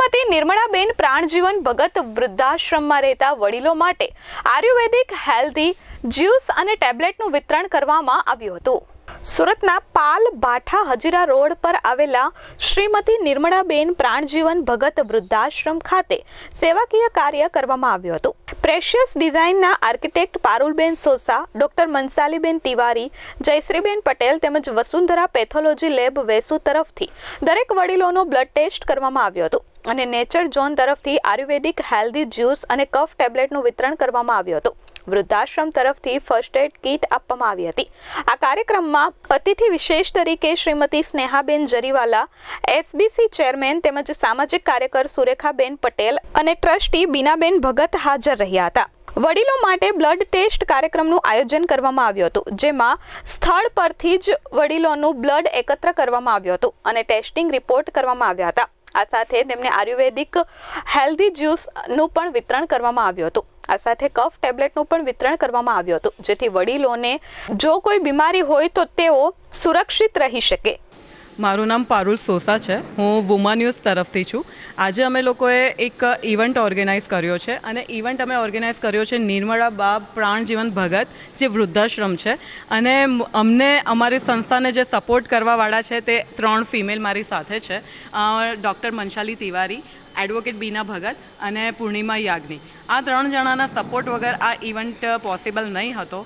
શ્રીમતી નિર્મળાબેન પ્રાણજીવન ભગત વૃદ્ધાશ્રમમાં રહેતા વડીલો માટે આયુર્વેદિક હેલ્ધી જ્યુસ અને ટેબ્લેટનું વિતરણ કરવામાં આવ્યું હતું. સુરતના પાલ ભાઠા હજીરા રોડ પર આવેલા શ્રીમતી નિર્મળાબેન પ્રાણજીવન ભગત વૃદ્ધાશ્રમ ખાતે સેવાકીય કાર્ય કરવામાં આવ્યું હતું. પ્રેશિયસ ડિઝાઇનના આર્કિટેક્ટ પારુલબેન સોસા, ડોક્ટર મનસાલીબેન તિવારી, જયશ્રીબેન પટેલ તેમજ વસુંધરા પેથોલોજી લેબ વેસુ તરફથી દરેક વડીલોનો બ્લડ ટેસ્ટ કરવામાં આવ્યો હતો. અને નેચર ઝોન તરફથી આયુર્વેદિક હેલ્ધી જ્યુસ અને કફ ટેબ્લેટનું વિતરણ કરવામાં આવ્યું હતું. વૃદ્ધાશ્રમ તરફથી ફર્સ્ટ એડ કીટ આપવામાં આવી હતી. આ કાર્યક્રમમાં અતિથિ વિશેષ તરીકે શ્રીમતી સ્નેહાબેન જરીવાલા એસબીસી ચેરમેન તેમજ સામાજિક કાર્યકર સુરેખાબેન પટેલ અને ટ્રસ્ટી બીનાબેન ભગત હાજર રહ્યા હતા. વડીલો માટે બ્લડ ટેસ્ટ કાર્યક્રમનું આયોજન કરવામાં આવ્યું હતું, જેમાં સ્થળ પરથી જ વડીલોનું બ્લડ એકત્ર કરવામાં આવ્યું હતું અને ટેસ્ટિંગ રિપોર્ટ કરવામાં આવ્યા હતા. આ સાથે તેમને આયુર્વેદિક હેલ્ધી જ્યુસનું પણ વિતરણ કરવામાં આવ્યું હતું. આ સાથે કફ ટેબ્લેટનું પણ વિતરણ કરવામાં આવ્યું હતું. જેથી વડીલોને જો કોઈ બીમારી હોય તો તેઓ સુરક્ષિત રહી શકે. મારું નામ પારુલ સોસા છે. હું વુમા ન્યૂઝ તરફથી છું. આજે અમે લોકોએ એક ઇવેન્ટ ઓર્ગેનાઇઝ કર્યો છે અને ઇવેન્ટ અમે ઓર્ગેનાઇઝ કર્યો છે નિર્મળા બા પ્રાણજીવન ભગત, જે વૃદ્ધાશ્રમ છે. અને અમને અમારી સંસ્થાને જે સપોર્ટ કરવાવાળા છે તે ત્રણ ફિમેલ મારી સાથે છે. ડૉક્ટર મંશાલી તિવારી, એડવોકેટ બીના ભગત અને પૂર્ણિમા યાજ્ઞી આ ત્રણ જણાના સપોર્ટ વગર આ ઇવેન્ટ પોસિબલ નહીં હતો.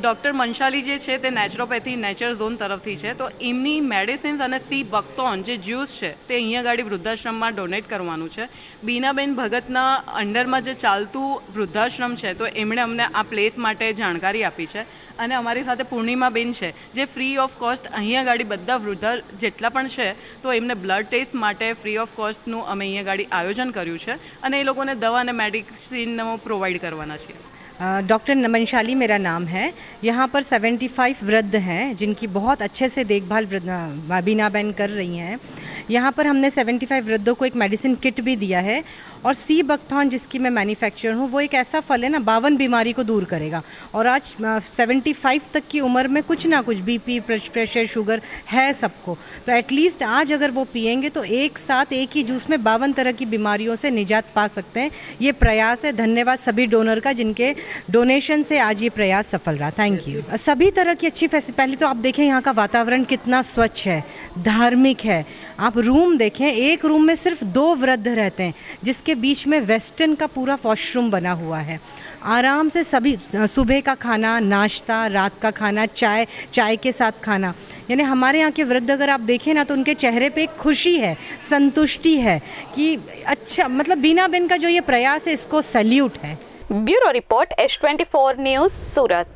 ડૉક્ટર મંશાલી જે છે તે નેચરોપેથી નેચર ઝોન તરફથી છે. તો એમની મેડિસિન્સ અને સી બક્તોન જે જ્યુસ છે તે અહીંયા ગાડી વૃદ્ધાશ્રમમાં ડોનેટ કરવાનું છે. બીનાબેન ભગતના અંડરમાં જે ચાલતું વૃદ્ધાશ્રમ છે, તો એમણે અમને આ પ્લેસ માટે જાણકારી આપી છે. અને અમારી સાથે પૂર્ણિમાબેન છે, જે ફ્રી ઓફ કોસ્ટ અહીંયા ગાડી બધા વૃદ્ધા જેટલા પણ છે, તો એમને બ્લડ ટેસ્ટ માટે ફ્રી ઓફ કોસ્ટનું અમે અહીંયા ગાડી આયોજન કર્યું છે. અને એ લોકોને દવા અને મેડિસિનનો પ્રોવાઈડ કરવાના છીએ. डॉक्टर नमनशाली मेरा नाम है यहाँ पर 75 वृद्ध हैं जिनकी बहुत अच्छे से देखभाल वृद्ध- बीना बहन कर रही हैं यहाँ पर हमने 75 वृद्धों को एक मेडिसिन किट भी दिया है और सी बकथॉन जिसकी मैं मैन्युफैक्चरर हूँ वो एक ऐसा फल है ना बावन बीमारी को दूर करेगा। और आज सेवेंटी फाइव तक की उम्र में कुछ ना कुछ बीपी प्रेशर शुगर है सबको। तो एटलीस्ट आज अगर वो पियेंगे तो एक साथ एक ही जूस में बावन तरह की बीमारियों से निजात पा सकते हैं। ये प्रयास है धन्यवाद सभी डोनर का जिनके डोनेशन से आज ये प्रयास सफल रहा। थैंक यू सभी तरह की अच्छी फैसिलिटी पहले तो आप देखें यहाँ का वातावरण कितना स्वच्छ है धार्मिक है। आप आप रूम देखें, एक रूम में सिर्फ़ दो वृद्ध रहते हैं, जिसके बीच में वेस्टर्न का पूरा वॉशरूम बना हुआ है। आराम से सभी, सुबह का खाना, नाश्ता, रात का खाना, चाय चाय के साथ खाना। यानी हमारे यहाँ के वृद्ध अगर आप देखें ना तो उनके चेहरे पे एक खुशी है, संतुष्टि है कि अच्छा मतलब बिना बिन का जो ये प्रयास है, इसको सल्यूट है। Bureau report S twenty news, Surat.